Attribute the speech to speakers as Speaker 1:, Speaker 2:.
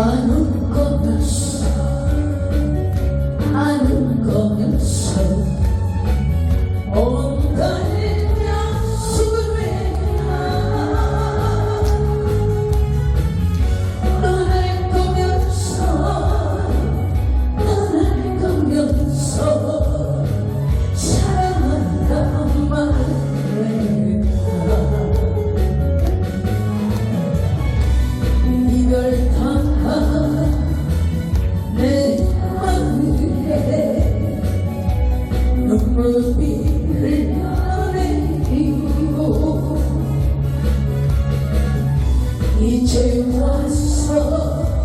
Speaker 1: 아는 거면서 아는 거면서 이제 왔어.